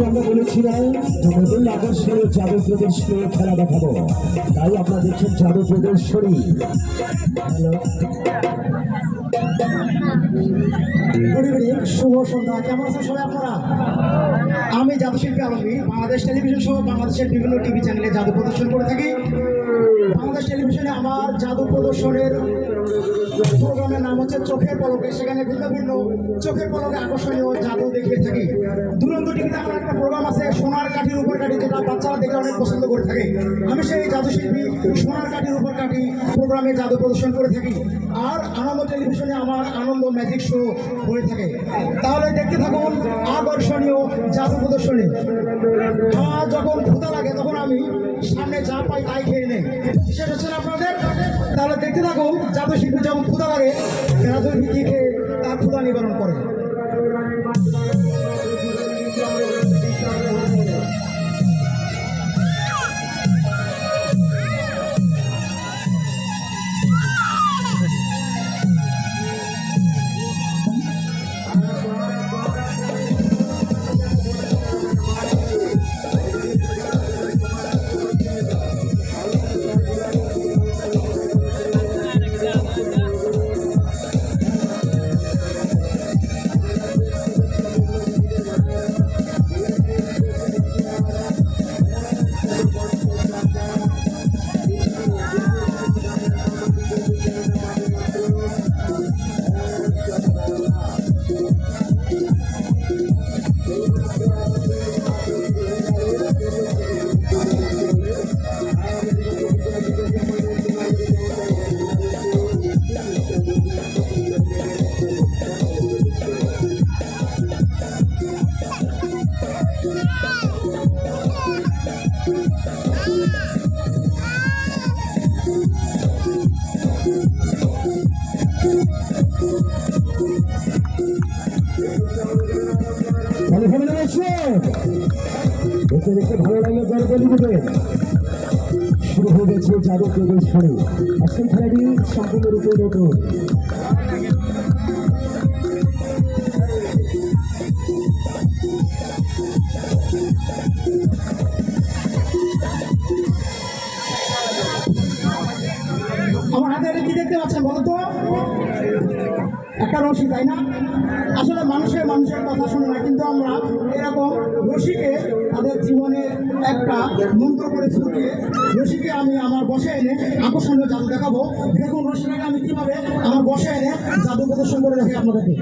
আমরা বলেছিলাম নতুন আদর্শে জাদু প্রদর্শনী খেলা দেখাবো তাই আপনারা দেখছেন জাদু প্রদর্শনী হ্যালো। শুভ সন্ধ্যা কেমন আছেন সবাই আপনারা? আমি জাদুশিল্পী আলমগীর, বাংলাদেশ টেলিভিশন সহ বাংলাদেশের বিভিন্ন টিভি চ্যানেলে জাদু প্রদর্শন করে থাকি। বাংলাদেশ টেলিভিশনে আমার জাদু প্রদর্শনের প্রোগ্রামের নাম হচ্ছে চোখের পলকে। সেখানে ভিন্ন ভিন্ন চোখের পলকে আকর্ষণীয় জাদু দেখিয়ে থাকি। দুরন্ত টিভিতে আমার একটা প্রোগ্রাম আছে, সোনার কাঠির উপর কাঠি, যেটা বাচ্চারা দেখে অনেক পছন্দ করে থাকে। আমি সেই জাদুশিল্পী সোনার কাঠির উপর কাঠি প্রোগ্রামে জাদু প্রদর্শন করে থাকি। আর আনন্দ টেলিভিশনে আমার আনন্দ ম্যাজিক শো হয়ে থাকে। তাহলে দেখতে থাকুন আকর্ষণীয় জাদু প্রদর্শনী। আমার যখন ক্ষুদা লাগে, তখন আমি সামনে যা পাই তাই খেয়ে নেই। বিশেষ হচ্ছে না আপনাদের? তাহলে দেখতে থাকুন জাদু শিল্পী যখন ক্ষুদা লাগে জাদু খেয়ে তার ক্ষুদা নিবারণ করে। ভালো ভালো রয়েছে দেখতে দেখতে ভালো লাগলে বলি দেবেন শুরু হয়ে গেছে জাদু প্রদর্শনী আজকের খেলাটি সম্পূর্ণরূপে নতুন আমার হাতে কি দেখতে পাচ্ছেন বলো তো একটা রশি, তাই না? আসলে মানুষের মানুষের কথা শুনে না কিন্তু আমরা এরকম রশিকে তাদের জীবনে একটা মন্ত্র করে ছুটিয়ে রশিকে আমি আমার বসে এনে আকর্ষণীয় জাদু দেখাবো। দেখুন রশিটাকে আমি কীভাবে আমার বসে এনে জাদু প্রদর্শন করে রাখি আপনাদেরকে।